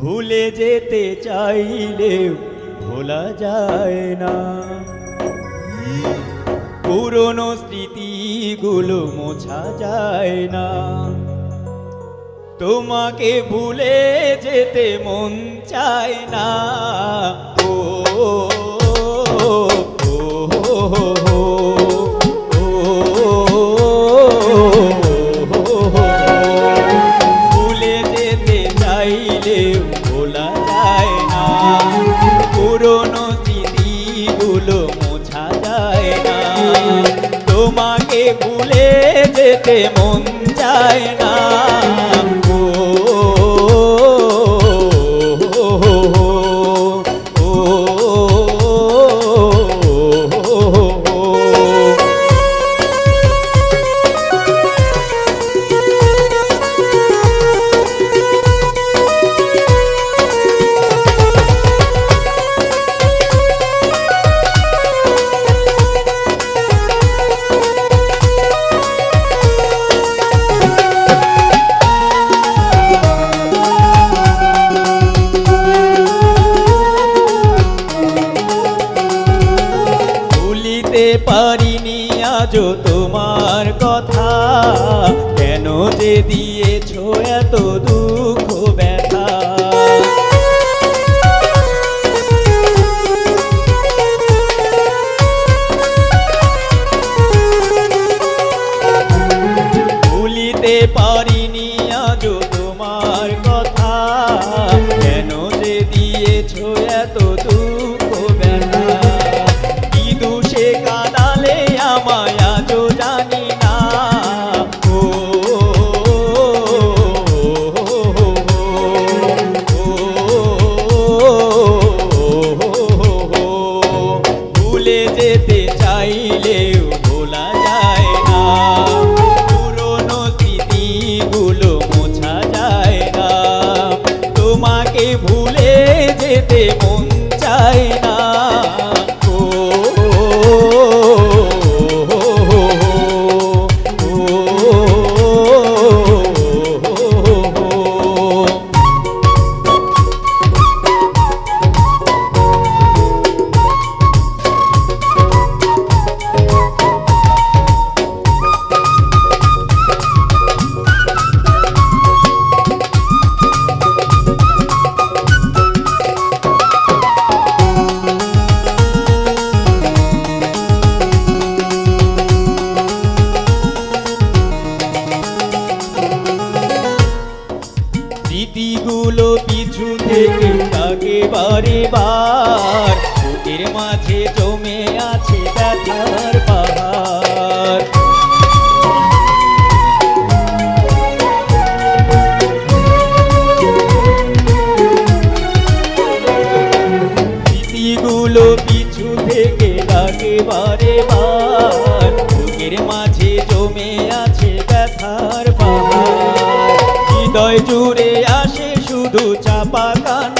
ভুলে যেতে চাইলে ভোলা যায় না। পুরনো স্মৃতিগুলো মোছা যায় না। তোমাকে ভুলে যেতে মন চায় না। ও ভুলে যেতে মন যায় না। ভুলিতে পারিনি আজ তোমার কথা। কেন যে দিয়েছ এত দুঃখ? স্মৃতিগুলো পিছু থেকে তাকে বারে। বার বুকের মাঝে জমে আছে ব্যথার পাহাড়। ডাকে বারে। মাঝে জমে আছে ব্যথার পাহাড়। হৃদয় জুড়ে শুধু চাপা কান